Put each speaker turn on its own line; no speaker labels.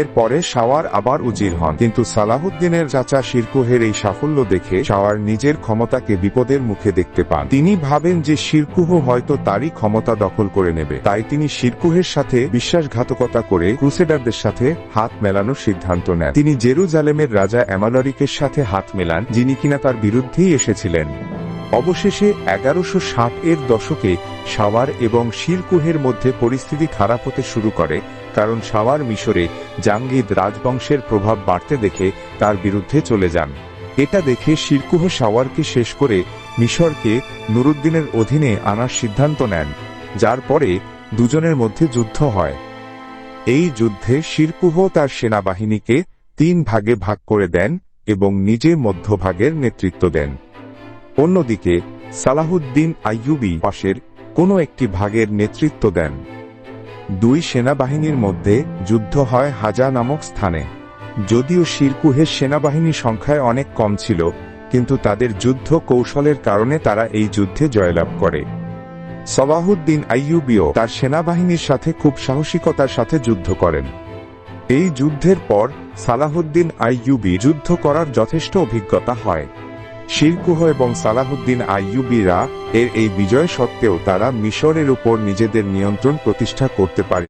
এরপরে শাওয়ার আবার উজির হন। কিন্তু সালাহুদ্দিনের চাচা শিরকুহের এই সাফল্য দেখে শাওয়ার নিজের ক্ষমতাকে বিপদের মুখে দেখতে পান। তিনি ভাবেন যে শিরকুহ হয়তো তারই ক্ষমতা দখল করে নেবে। তাই তিনি শিরকুহের সাথে বিশ্বাসঘাতকতা করে ক্রুসেডারদের সাথে হাত মেলানোর সিদ্ধান্ত নেন। তিনি জেরুজালেমের রাজা অ্যামালরিকের সাথে হাত মেলান, যিনি কিনা তার বিরুদ্ধেই এসেছিলেন। অবশেষে এগারোশো এর দশকে সাওয়ার এবং শিরকুহের মধ্যে পরিস্থিতি খারাপ হতে শুরু করে, কারণ সাওয়ার মিশরে জাঙ্গিদ রাজবংশের প্রভাব বাড়তে দেখে তার বিরুদ্ধে চলে যান। এটা দেখে শিরকুহ সাওয়ারকে শেষ করে মিশরকে নুরুদ্দিনের অধীনে আনার সিদ্ধান্ত নেন, যার পরে দুজনের মধ্যে যুদ্ধ হয়। এই যুদ্ধে শিরকুহ তার সেনাবাহিনীকে তিন ভাগে ভাগ করে দেন এবং নিজে মধ্যভাগের নেতৃত্ব দেন। অন্যদিকে, সালাহুদ্দিন আইয়ুবি পাশের কোনো একটি ভাগের নেতৃত্ব দেন। দুই সেনাবাহিনীর মধ্যে যুদ্ধ হয় হাজা নামক স্থানে। যদিও শিরকুহের সেনাবাহিনী সংখ্যায় অনেক কম ছিল, কিন্তু তাদের যুদ্ধ কৌশলের কারণে তারা এই যুদ্ধে জয়লাভ করে। সবাহুদ্দিন আইয়ুবিও তার সেনাবাহিনীর সাথে খুব সাহসিকতার সাথে যুদ্ধ করেন। এই যুদ্ধের পর সালাহুদ্দিন আইয়ুবি যুদ্ধ করার যথেষ্ট অভিজ্ঞতা হয়। শিরকুহ এবং সালাহুদ্দিন আইয়ুবিরা এর এই বিজয় সত্ত্বেও তারা মিশরের উপর নিজেদের নিয়ন্ত্রণ প্রতিষ্ঠা করতে পারে।